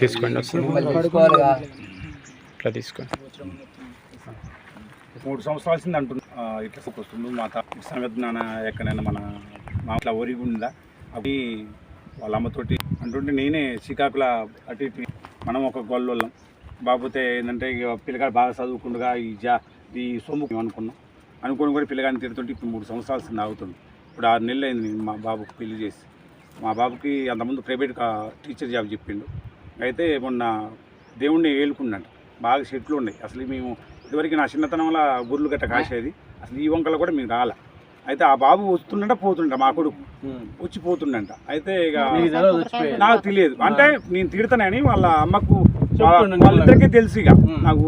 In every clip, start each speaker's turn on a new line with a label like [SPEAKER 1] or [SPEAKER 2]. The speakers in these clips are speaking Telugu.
[SPEAKER 1] తీసుకోండి ఇట్లా తీసుకోండి.
[SPEAKER 2] మూడు సంవత్సరాల కింద అంటున్నా. ఆ, ఇట్లా వస్తుంది మా తా సంగతి నాన్న ఎక్కడైనా మన మా ఇట్లా ఒరిగి ఉందా? అవి వాళ్ళ అమ్మతోటి అంటుంటే నేనే శ్రీకాకుళ అటు ఇటు మనం ఒక గొల్లోళ్ళం. బాబుతే ఏంటంటే ఇక పిల్లగాడు బాగా చదువుకుండగా ఈ జా ఈ సొమ్ము అనుకున్నాం. అనుకుని కూడా పిల్లగాడిని తిడుతుంటే ఇప్పుడు మూడు సంవత్సరాల ఆగుతుంది ఇప్పుడు ఆరు నెలలు అయింది మా బాబుకి పెళ్ళి చేసి. మా బాబుకి అంతకుముందు ప్రైవేట్ టీచర్ జాబ్ చెప్పిండు. అయితే మొన్న దేవుణ్ణి ఏలుకున్నాడు. బాగా చెట్లు ఉన్నాయి. అసలు మేము ఇదివరకు నా చిన్నతనంలో గుర్లు గట్ట కాసేది. అసలు ఈ వంకలు కూడా మేము రాలే. అయితే ఆ బాబు వస్తుండంట పోతుండ మా కొడుకు వచ్చి పోతుండంట. అయితే ఇక నాకు తెలియదు. అంటే నేను తిడతానని వాళ్ళ అమ్మకు వాళ్ళిద్దరికీ తెలుసు ఇక. నాకు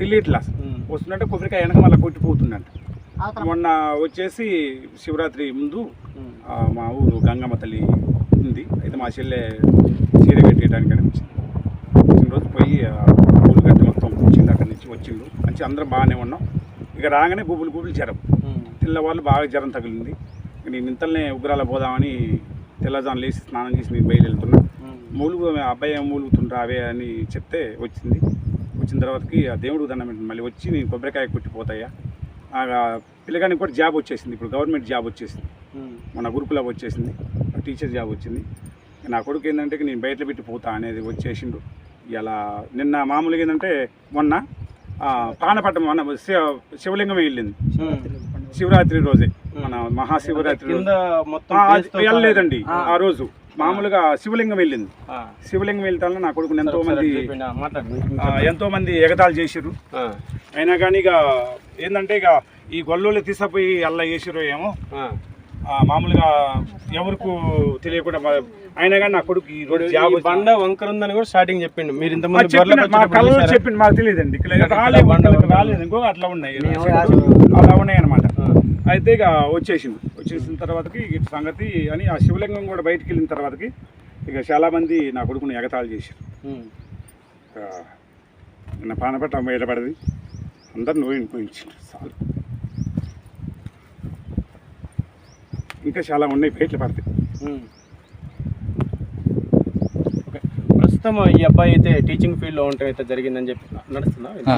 [SPEAKER 2] తెలియట్లే అసలు. వస్తుందంటే కొబ్బరికాయ వెనక మళ్ళీ కొట్టిపోతుండంట మొన్న వచ్చేసి శివరాత్రి ముందు మా ఊరు గంగమ్మ తల్లి ఉంది. అయితే మా చెల్లె చీర కట్టేయడానికి వచ్చింది వచ్చిన రోజు పోయి పూలు గట్టి మొత్తం వచ్చింది అక్కడి నుంచి వచ్చిండు. మంచి అందరం బాగానే ఉన్నాం. ఇక రాగానే గుబులు గుబులు జ్వరం తెల్లవాళ్ళు బాగా జ్వరం తగిలింది. నేను ఇంతలోనే ఉగ్రాల పోదామని తెల్లజాను లేచి స్నానం చేసి నేను బయలుదేరుతున్నా. మూలుగు అబ్బాయి మూలుగుతుండ్రా అవే అని చెప్తే వచ్చింది. వచ్చిన తర్వాతకి ఆ దేవుడు దండం మళ్ళీ వచ్చి నేను కొబ్బరికాయ కొట్టిపోతాయా ఆ పిల్లగానికి కూడా జాబ్ వచ్చేసింది. ఇప్పుడు గవర్నమెంట్ జాబ్ వచ్చేసింది. మన గురుకుల వచ్చేసింది. టీచర్ జాబ్ వచ్చింది. నా కొడుకు ఏంటంటే నేను బయట పెట్టి పోతా అనేది వచ్చేసిండు. ఇలా నిన్న మామూలుగా ఏంటంటే మొన్న మన శివ- శివలింగం వెళ్ళింది. శివరాత్రి రోజే. మన మహాశివరాత్రి వెళ్ళలేదండి.
[SPEAKER 3] ఆ.
[SPEAKER 2] రోజు. మామూలుగా శివలింగం వెళ్ళింది. శివలింగం వెళ్తాను నా కొడుకుని ఎంతో మంది ఎంతో మంది ఎగతాళి చేసిర్రు. అయినా కానీ ఇక ఏంటంటే ఇక ఈ గొల్లోళ్ళు తీసుకుపోయి అల్ల చేసిర్రు ఏమో. మామూలుగా ఎవరికి తెలియకుండా అయినా కానీ నా కొడుకు ఈ
[SPEAKER 4] ఈ బండ వంకర ఉందని కూడా స్టార్టింగ్ చెప్పిండు. మీరు ఇంతమంది
[SPEAKER 2] చెప్పిన-
[SPEAKER 4] బర్రెలకు
[SPEAKER 2] మా
[SPEAKER 4] వచ్చేటప్పుడు
[SPEAKER 2] కళ్ళు
[SPEAKER 4] చూసారా?
[SPEAKER 2] చెప్పింది మాకు తెలియదండి. రాలేదు. రాలేదు. ఇంకో అట్లా ఉన్నాయి. అలా ఉన్నాయి అనమాట. అయితే ఇక వచ్చేసింది. వచ్చేసిన తర్వాతకి ఇటు సంగతి అని ఆ శివలింగం కూడా బయటికి వెళ్ళిన తర్వాతకి ఇక చాలా మంది నా కొడుకుని ఎగతాళి చేశారు. నిన్న పానపట్ల బయటపడింది అందరు నోయిని పోయించారు చాలు. ఇంకా చాలా ఉన్నాయి బయటలు పడతాయి.
[SPEAKER 4] ప్రస్తుతం ఈ అబ్బాయి అయితే టీచింగ్ ఫీల్డ్లో ఉండటం అయితే జరిగిందని చెప్పి ఆ,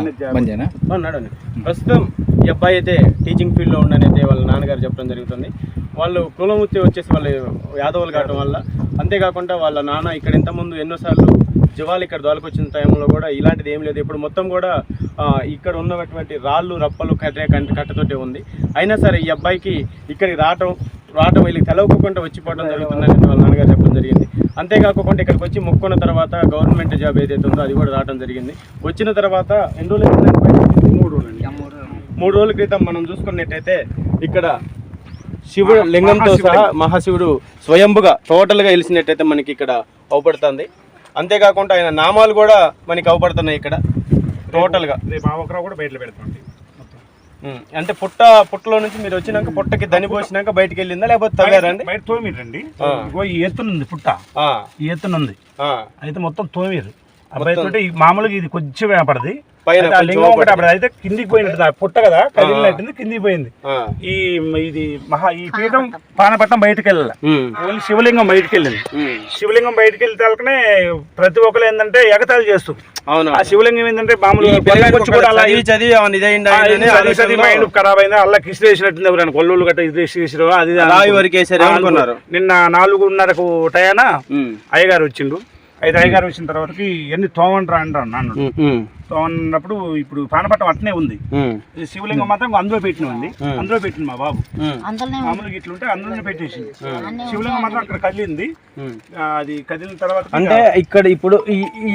[SPEAKER 4] నడవండి. ప్రస్తుతం ఈ అబ్బాయి అయితే టీచింగ్ ఫీల్డ్లో ఉండని అయితే వాళ్ళ నాన్నగారు చెప్పడం జరుగుతుంది. వాళ్ళు కులవృత్తి వచ్చేసి వాళ్ళు యాదవులు కావడం వల్ల అంతేకాకుండా వాళ్ళ నాన్న ఇక్కడ ఇంతకుముందు ఎన్నోసార్లు జవాలు ఇక్కడ దొలకొచ్చిన టైంలో కూడా ఇలాంటిది ఏం లేదు. ఇప్పుడు మొత్తం కూడా ఇక్కడ ఉన్నటువంటి రాళ్ళు రప్పలు కట్టే కంట కట్టతోటే ఉంది. అయినా సరే ఈ అబ్బాయికి ఇక్కడికి రావటం రావటం వీళ్ళకి తెలవకుండా వచ్చిపోవడం జరుగుతుందని వాళ్ళ నాన్నగారు చెప్పడం జరిగింది. అంతేకాకుండా ఇక్కడికి వచ్చి మొక్కున్న తర్వాత గవర్నమెంట్ జాబ్ ఏదైతే ఉందో అది కూడా రావడం జరిగింది. వచ్చిన తర్వాత ఎన్ని రోజులు?
[SPEAKER 2] మూడు రోజులండి
[SPEAKER 4] మూడు రోజుల క్రితం మనం చూసుకున్నట్టయితే ఇక్కడ శివుడు లింగంతో సహా మహాశివుడు స్వయంభుగా టోటల్గా వెలిసినట్టయితే మనకి ఇక్కడ అవపడుతుంది. అంతేకాకుండా ఆయన నామాలు కూడా మనకి అవపడుతున్నాయి ఇక్కడ. టోటల్గా.
[SPEAKER 2] రేపు కూడా బయటలో పెడతామండి.
[SPEAKER 4] ఉం. అంటే పుట్ట పుట్టలో నుంచి మీరు వచ్చినాక పుట్టకి దని పోసినాక బయటికి వెళ్ళిందా? లేకపోతే తవ్వారండి
[SPEAKER 2] బయట తోమిరండి. ఇగో ఈ ఎత్తునుంది పుట్ట. ఈ ఎత్తునుంది. అయితే మొత్తం తోమిరు అబ్బాయి మామూలుగా ఇది కొంచెం పడది
[SPEAKER 4] పైన
[SPEAKER 2] అయితే ఆ
[SPEAKER 4] కొంచెం
[SPEAKER 2] లింగం ఒకటి. అప్పుడు అయితే కిందికి పోయినట్టు పుట్ట కదా కదిలినట్టుంది కిందికి పోయింది.
[SPEAKER 4] ఆ.
[SPEAKER 2] ఈ ఇది మహా ఈ పీఠం పానపట్నం బయటకు వెళ్ళాలి. ఓన్లీ శివలింగం బయటకు వెళ్ళింది. శివలింగం బయటకు వెళ్తే ప్రతి ఒక్కరు ఏంటంటే ఎగతాళి చేస్తూ.
[SPEAKER 4] అవును.
[SPEAKER 2] ఆ శివలింగం ఏంటంటే
[SPEAKER 4] ఆలోచనలో
[SPEAKER 2] మైండ్ ఖరాబ్ అయింది అలా కిసి వేసినట్టుంది ఎవరైనా కొల్లుళ్ళు గట్ట ఇది చేసిరు అది
[SPEAKER 4] వరకు వేసారు
[SPEAKER 2] నిన్న నాలుగున్నరకు టయాన. అయ్యగారు వచ్చిండు. అయితే అయ్యగారు వచ్చిన తర్వాత ఎన్ని తోమండ్రా అంటారు నాన్న
[SPEAKER 4] ఉం. ఉం.
[SPEAKER 2] తోమన్నప్పుడు ఇప్పుడు పానపట్టం అట్నే ఉంది. శివలింగం మాత్రం అందులో పెట్టినవండి అందులో పెట్టింది మా బాబు. మామూలుగా ఇట్లుంటే అందులోనే పెట్టేసింది. శివలింగం మాత్రం అక్కడ కదిలింది. అది కదిలిన తర్వాత
[SPEAKER 4] అంటే ఇక్కడ ఇప్పుడు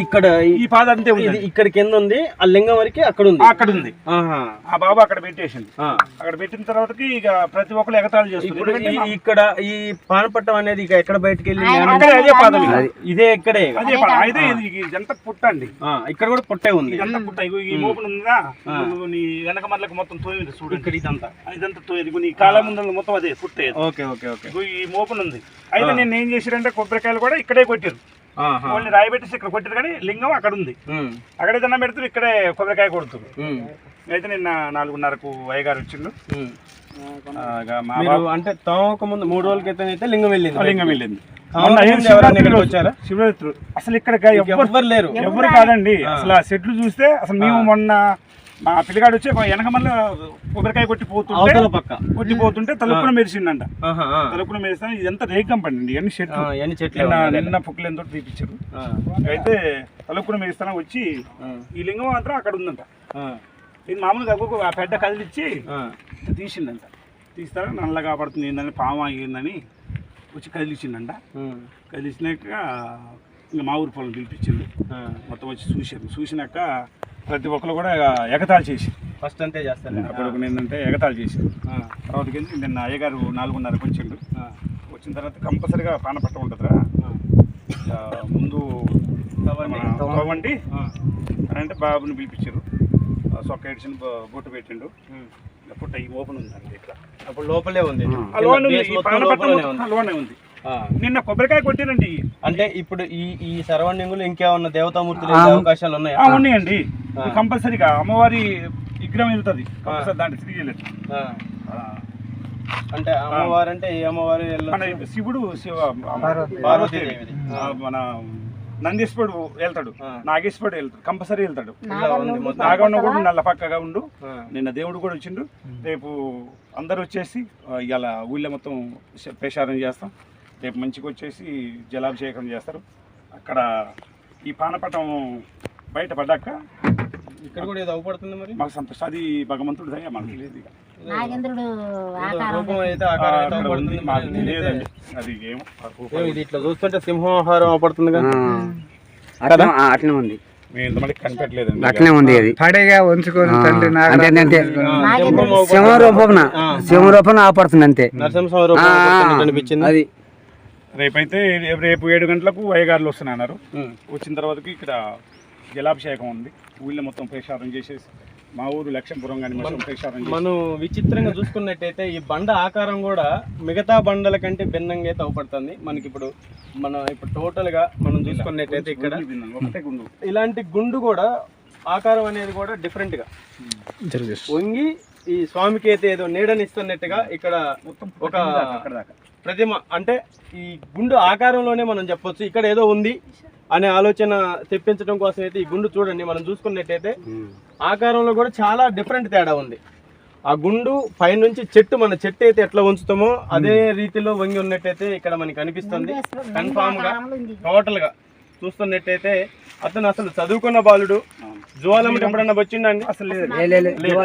[SPEAKER 4] ఇక్కడ ఈ-
[SPEAKER 2] పాద అంతే ఉంది.
[SPEAKER 4] ఇది ఇక్కడ కింద ఉంది ఆ లింగం వరకు అక్కడ ఉంది.
[SPEAKER 2] అక్కడ ఉంది.
[SPEAKER 4] ఆహా.
[SPEAKER 2] ఆ బాబు అక్కడ పెట్టేసింది. అక్కడ పెట్టిన తర్వాతకి ఇక ప్రతి ఒక్కరు ఎగతాళి
[SPEAKER 4] ఈ- ఇక్కడ ఈ పానపట్టం అనేది ఇక ఎక్కడ బయటకు వెళ్ళి
[SPEAKER 2] పాదం.
[SPEAKER 4] ఇదే ఇక్కడే ఇక.
[SPEAKER 2] అదే పాదం. అయితే ఇది ఇదంతా పుట్ట అండి
[SPEAKER 4] ఆ, ఇక్కడ కూడా పుట్టే ఉంది.
[SPEAKER 2] ఇదంతా పుట్ట ఇగో ఈ మోపును ఉందా నీ వెనక మళ్ళకి మొత్తం తోయింది చూడు.
[SPEAKER 4] ఇక్కడ ఇదంతా.
[SPEAKER 2] ఇదంతా తోయింది. నీ కాళ్ళ ముందు మొత్తం అదే పుట్టే
[SPEAKER 4] ఓకే ఓకే ఓకే.
[SPEAKER 2] ఇగో ఈ మోపును ఉంది. అయితే నేను ఏం చేసిరంటే కొబ్బరికాయలు కూడా ఇక్కడే కొట్టారు. ఓన్లీ రాయి పెట్టేసి ఇక్కడ కొట్టారు కానీ లింగం అక్కడ ఉంది. అక్కడే దండం పెడుతున్నారు ఇక్కడే కొబ్బరికాయ కొడుతున్నారు. అయితే నిన్న నాలుగున్నరకు అయ్యగారు వచ్చిండు.
[SPEAKER 4] అంటే తోమక ముందు మూడు రోజుల క్రితం అయితే లింగం వెళ్ళింది.
[SPEAKER 2] లింగం వెళ్ళింది. శివరాత్రి అసలు ఇక్కడ ఎవ్వరు
[SPEAKER 4] ఎవ్వరు లేరు.
[SPEAKER 2] ఎవరు కాదండి. అసలు ఆ చెట్లు చూస్తే అసలు మేము మొన్న మా పిల్లగాడు వచ్చి వెనక మళ్ళీ కొబ్బరికాయ కొట్టి పోతుంటే
[SPEAKER 4] అవతల పక్క.
[SPEAKER 2] కొట్టి పోతుంటే తలుపున మెరిసిండంట.
[SPEAKER 4] ఆ.
[SPEAKER 2] తలుపున మెరిసిన ఇదంతా రేగం పండి ఇవన్నీ
[SPEAKER 4] ఆ,
[SPEAKER 2] చెట్లు
[SPEAKER 4] ఎన్ని చెట్లు
[SPEAKER 2] నిన్న పుక్కులు ఎంతో తీపిచ్చారు. అయితే తలుపున మెరిస్తాన వచ్చి ఈ లింగం మాత్రం అక్కడ ఉందంట.
[SPEAKER 4] ఆ,
[SPEAKER 2] ఇది మామూలుగా పెద్ద కదిలిచ్చి. తీసిండంట. తీస్తారా? నల్లగా పడుతుంది ఏందని పాము ఏందని వచ్చి కదిలిచ్చిండంట. కదిలిచ్చినాక ఇంకా మా ఊరి పొలం పిలిపించింది. మొత్తం వచ్చి చూశారు చూసినాక ప్రతి ఒక్కరు కూడా ఎగతాళి చేసి
[SPEAKER 4] ఫస్ట్ అంతే చేస్తారు?
[SPEAKER 2] అప్పుడు ఏంటంటే ఎగతాళి చేశారు
[SPEAKER 4] ఆ,
[SPEAKER 2] తర్వాత కింద నిన్న అయ్యగారు నాలుగున్నరకు వచ్చిండు. వచ్చిన తర్వాత కంపల్సరిగా పానపట్ట ఉంటుందిరా.
[SPEAKER 4] ఆ.
[SPEAKER 2] ఆ, ముందు
[SPEAKER 4] ఆ,
[SPEAKER 2] అని అంటే బాబుని పిలిపించారు సొక్క ఏడ్చిన బొట్టు పెట్టిండు. పుట్ట ఈ ఓపెన్ ఉందండి ఇట్లా.
[SPEAKER 4] అప్పుడు లోపలే ఉంది.
[SPEAKER 2] ఆ లోన్ ఉంది. నిన్న కొబ్బరికాయ కొట్టిరండి.
[SPEAKER 4] అంటే ఇప్పుడు ఈ ఈ సరౌండింగ్లో ఇంకేమన్నా దేవతామూర్తులు అవకాశాలు ఉన్నాయా?
[SPEAKER 2] ఆ, ఉన్నాయండి. కంపల్సరీగా అమ్మవారి విగ్రహం వెళ్తుంది కంపల్సరీ దాంట్లో తిరిగి వెళ్ళదు.
[SPEAKER 4] ఆ. అంటే అమ్మవారు అంటే ఏ అమ్మవారు
[SPEAKER 2] మన
[SPEAKER 4] వెళ్ళొచ్చు?
[SPEAKER 2] శివుడు శివ
[SPEAKER 4] పార్వతీదేవిది.
[SPEAKER 2] ఆ, నందీశ్వరుడు వెళ్తాడు. నాగేశ్వరుడు వెళ్తాడు కంపల్సరీ వెళ్తాడు
[SPEAKER 4] ఇలా.
[SPEAKER 2] నాగన్న కూడా నల్ల పక్కగా ఉండు. నిన్న దేవుడు కూడా వచ్చిండు రేపు అందరు వచ్చేసి ఇవాళ ఊళ్ళో మొత్తం ప్రచారం చేస్తాం రేపు మంచిగా వచ్చేసి జలాభిషేకం చేస్తారు అక్కడ ఈ పానపటం బయట పడ్డాక
[SPEAKER 4] ఇక్కడ కూడా ఏదో అవుపడుతుంది మరి
[SPEAKER 2] మాకు సంతోషం అది భగవంతుడు దయ మనకి లేదు ఇక.
[SPEAKER 3] నాగేంద్రుడు
[SPEAKER 4] రూపం
[SPEAKER 2] రూపం.
[SPEAKER 4] ఇది ఇట్లా చూస్తుంటే సింహాహారం అవుపడుతుంది
[SPEAKER 1] అట్లనే ఉంది. అట్లనే ఉంది అది.
[SPEAKER 5] పడేగా ఉంచుకొని
[SPEAKER 1] అంతే అంతే
[SPEAKER 4] సింహం.
[SPEAKER 1] సింహరూపం ఆపడుతుంది అంతే.
[SPEAKER 4] రూపం అనిపించింది?
[SPEAKER 1] అది.
[SPEAKER 2] రేపైతే రేపు ఏడు గంటలకు అయ్యగారులు వస్తున్నారు. వచ్చిన తర్వాతకి ఇక్కడ జలాభిషేకం ఉంది. ఊళ్ళో మొత్తం ప్రచారం చేసేసి మా ఊరు లక్ష్మీపురం కానీ
[SPEAKER 4] మనం విచిత్రంగా చూసుకున్నట్టయితే ఈ బండ ఆకారం కూడా మిగతా బండల కంటే భిన్నంగా అయితే అవుపడుతుంది. మనకి ఇప్పుడు మన ఇప్పుడు టోటల్గా మనం చూసుకున్నట్టయితే ఇక్కడ ఇలాంటి గుండు కూడా ఆకారం అనేది కూడా డిఫరెంట్గా. వంగి ఈ స్వామికి అయితే ఏదో నీడనిస్తున్నట్టుగా ఇక్కడ ఒక ప్రతిమ అంటే ఈ గుండు ఆకారంలోనే మనం చెప్పొచ్చు. ఇక్కడ ఏదో ఉంది. అనే ఆలోచన తెప్పించడం కోసం అయితే ఈ గుండు చూడండి మనం చూసుకున్నట్టయితే ఆకారంలో కూడా చాలా డిఫరెంట్ తేడా ఉంది. ఆ గుండు పైనుంచి చెట్టు మన చెట్టు అయితే ఎట్లా ఉంచుతామో అదే రీతిలో వంగి ఉన్నట్టయితే ఇక్కడ మనకి అనిపిస్తుంది కన్ఫామ్గా టోటల్గా చూస్తున్నట్టయితే అతను అసలు చదువుకున్న బాలుడు. జువాలమ్మకి ఎప్పుడన్నా వచ్చిండండి
[SPEAKER 2] అసలు లేదు.
[SPEAKER 4] లేదు.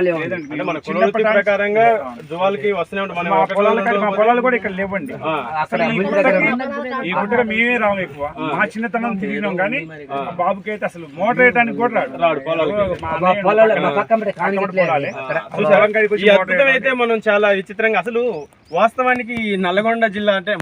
[SPEAKER 4] అంటే మన కులవృత్తి ప్రకారంగా జువాలకి వస్తూనే ఉంటాం. మనం
[SPEAKER 2] మా
[SPEAKER 4] ఒక
[SPEAKER 2] పొలాలు
[SPEAKER 4] రోజు
[SPEAKER 2] కాదు, మా
[SPEAKER 4] ఉండకపోతే-
[SPEAKER 2] పొలాలు కూడా ఇక్కడ లేవండి. అసలు ఈ గుట్టకి మేమే రాము ఎక్కువ. మా చిన్నతనం తిరిగినాం కానీ బాబుకి అయితే అసలు మోటార్ వేయడానికి కూడా రాడు.
[SPEAKER 4] రాడు అయితే మనం చాలా విచిత్రంగా అసలు వాస్తవానికి ఈ నల్గొండ జిల్లా అంటే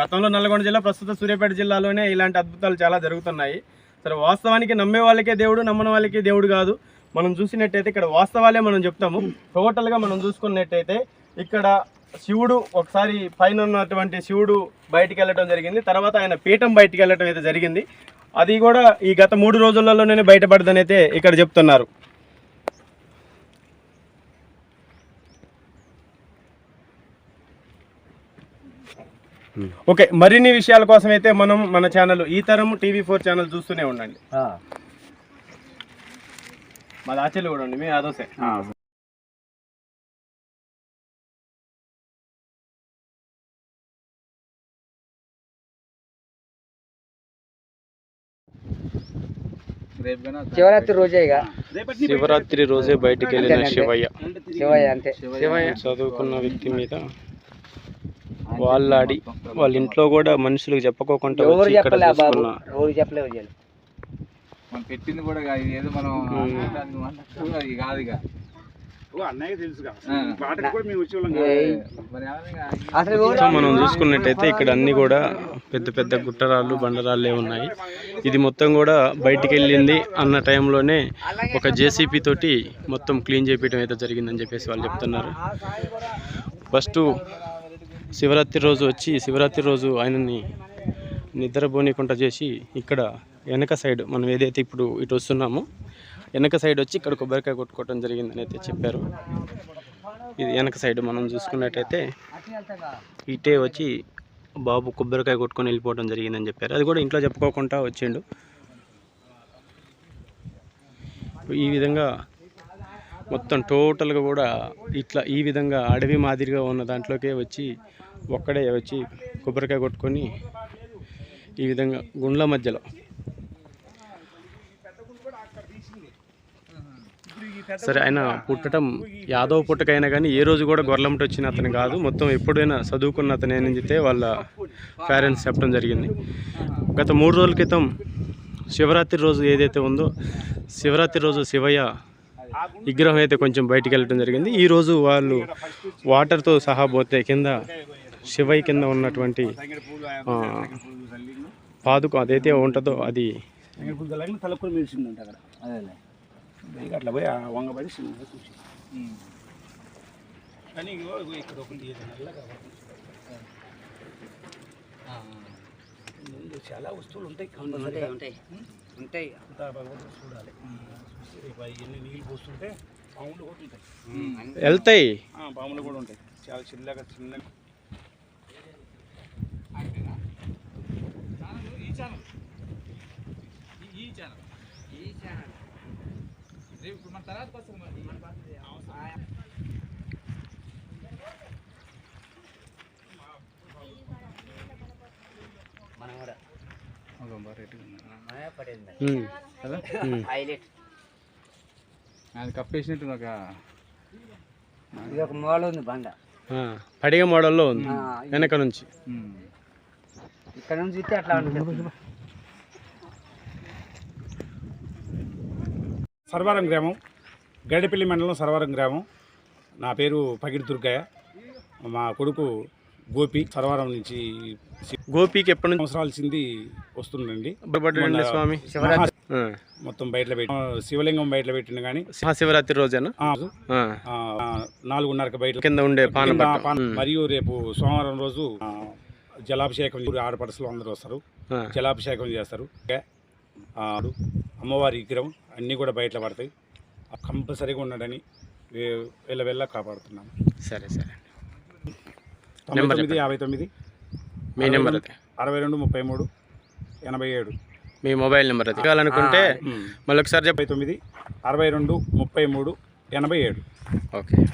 [SPEAKER 4] గతంలో నల్గొండ జిల్లా ప్రస్తుత సూర్యాపేట జిల్లాలోనే ఇలాంటి అద్భుతాలు చాలా జరుగుతున్నాయి. సరే వాస్తవానికి నమ్మే వాళ్ళకే దేవుడు నమ్మని వాళ్ళకే దేవుడు కాదు. మనం చూసినట్టయితే ఇక్కడ వాస్తవాలే మనం చెప్తాము. టోటల్గా మనం చూసుకున్నట్టయితే ఇక్కడ శివుడు ఒకసారి పైన ఉన్నటువంటి శివుడు బయటికి వెళ్ళటం జరిగింది. తర్వాత ఆయన పీఠం బయటికి వెళ్ళటం అయితే జరిగింది. అది కూడా ఈ గత మూడు రోజులలోనే బయటపడదని అయితే ఇక్కడ చెప్తున్నారు. ఓకే మరిన్ని విషయాల కోసం అయితే మనం మన ఛానల్ ఈ తరం టీవీ ఫోర్ ఛానల్ చూస్తూనే ఉండండి. మాది ఆచర్య కూడా ఉండి మీ అదోసే
[SPEAKER 2] ఆ,
[SPEAKER 5] శివరాత్రి రోజే ఇక.
[SPEAKER 1] శివరాత్రి రోజే బయటికి వెళ్ళిన శివయ్య.
[SPEAKER 5] శివయ్య అంతే.
[SPEAKER 1] చదువుకున్న వ్యక్తి మీద వాళ్ళాడి వాళ్ళ ఇంట్లో కూడా మనుషులకు చెప్పుకోకుండా
[SPEAKER 5] ఎవరు చెప్పలే బాబు? ఎవరు
[SPEAKER 6] మనం పెట్టింది కూడా కాదు, ఇది ఏదో మనం అనుకుంటానికి మనకు అది కాదు ఇక.
[SPEAKER 2] ఓ, అన్నయ్య తెలుసుగా
[SPEAKER 6] ఆ.
[SPEAKER 2] వాటికి కూడా మేము వచ్చేవాళ్ళం కాదు.
[SPEAKER 6] మరి ఏమైనా
[SPEAKER 5] అసలు ఎవరు
[SPEAKER 1] సో మనం చూసుకున్నట్టయితే ఇక్కడ అన్ని కూడా పెద్ద పెద్ద గుట్టరాళ్ళు బండరాళ్ళే ఉన్నాయి. ఇది మొత్తం కూడా బయటికి వెళ్ళింది అన్న టైంలోనే ఒక జేసీపీ తోటి మొత్తం క్లీన్ చేపించడం అయితే జరిగిందని చెప్పేసి వాళ్ళు చెప్తున్నారు. ఫస్ట్ శివరాత్రి రోజు వచ్చి శివరాత్రి రోజు ఆయనని నిద్రపోనీకుండా చేసి ఇక్కడ వెనక సైడ్ మనం ఏదైతే ఇప్పుడు ఇటు వస్తున్నామో వెనక సైడ్ వచ్చి ఇక్కడ కొబ్బరికాయ కొట్టుకోవడం జరిగిందని అయితే చెప్పారు.
[SPEAKER 4] ఇది వెనక సైడ్ మనం చూసుకున్నట్టయితే ఇటే వచ్చి బాబు కొబ్బరికాయ కొట్టుకొని వెళ్ళిపోవడం జరిగిందని చెప్పారు. అది కూడా ఇంట్లో చెప్పుకోకుండా వచ్చిండు. ఈ విధంగా మొత్తం టోటల్గా కూడా ఇట్లా ఈ విధంగా అడవి మాదిరిగా ఉన్న దాంట్లోకే వచ్చి ఒక్కడే వచ్చి కొబ్బరికాయ కొట్టుకొని ఈ విధంగా గుండ్ల మధ్యలో. సరే ఆయన పుట్టడం యాదవ్ పుట్టకైనా కానీ ఏ రోజు కూడా గొర్రెంట వచ్చిన అతను కాదు. మొత్తం ఎప్పుడైనా చదువుకున్న అతను చెప్తే వాళ్ళ పేరెంట్స్ చెప్పడం జరిగింది. గత మూడు రోజుల క్రితం శివరాత్రి రోజు ఏదైతే ఉందో శివరాత్రి రోజు శివయ్య విగ్రహం అయితే కొంచెం బయటికి వెళ్ళడం జరిగింది. ఈరోజు వాళ్ళు వాటర్తో సహా పోతే కింద శివయ్య కింద ఉన్నటువంటి పాదుకు పాదుక అదైతే ఉంటుందో అది
[SPEAKER 2] అట్లా పోయి వంగబడి కానీ ఇక్కడ ఒకటి చాలా వస్తువులు ఉంటాయి
[SPEAKER 5] ఉంటాయి.
[SPEAKER 2] అంతా భగవంతుడు చూడాలి. రేపు ఎన్ని నీళ్ళు పోస్తుంటే పాములు కూడా ఉంటాయి.
[SPEAKER 4] వెళ్తాయి.
[SPEAKER 2] ఆ, పాములు కూడా ఉంటాయి. చాలా చిన్నగా చిన్న
[SPEAKER 5] మనం కూడా. మనమే పడేది
[SPEAKER 4] ఉమ్.
[SPEAKER 6] కదా అది? కప్పేసినట్టు ఒక
[SPEAKER 5] ఇది ఒక మూల ఉంది బండ.
[SPEAKER 4] పడిగ మోడల్లో ఉంది. వెనక నుంచి.
[SPEAKER 5] ఇక్కడ నుంచి చూస్తే అట్లా
[SPEAKER 2] సర్వారం గ్రామం గడిపల్లి మండలం సర్వారం గ్రామం. నా పేరు పగిడి దుర్గయ్య. మా కొడుకు గోపి సర్వారం నుంచి
[SPEAKER 4] గోపికి ఎప్పటి నుంచి
[SPEAKER 2] సంవత్సరాల చింది వస్తుందండి
[SPEAKER 4] స్వామి.
[SPEAKER 5] శివరాత్రి.
[SPEAKER 2] మొత్తం పెట్టి శివలింగం బయటలో పెట్టిన కానీ
[SPEAKER 4] మహాశివరాత్రి రోజేనా? ఆ.
[SPEAKER 2] నాలుగున్నరకు బయట
[SPEAKER 4] కింద ఉండే.
[SPEAKER 2] మరియు రేపు సోమవారం రోజు జలాభిషేకం ఆడపడుసులు అందరూ వస్తారు. జలాభిషేకం చేస్తారు. అమ్మవారి విగ్రహం అన్నీ కూడా బయట పడతాయి. కంపల్సరీగా ఉన్నాడని వెళ్ళ వెళ్ళ కాపాడుతున్నాను
[SPEAKER 4] సరే సరే.
[SPEAKER 2] తొమ్మిది యాభై తొమ్మిది.
[SPEAKER 4] మీ నెంబర్ అది.
[SPEAKER 2] అరవై రెండు ముప్పై మూడు ఎనభై ఏడు.
[SPEAKER 4] మీ మొబైల్ నెంబర్ అది. కావాలనుకుంటే. మళ్ళీ ఒకసారి చెప్ప
[SPEAKER 2] తొమ్మిది అరవై రెండు ముప్పై మూడు ఎనభై ఏడు.
[SPEAKER 4] ఓకే.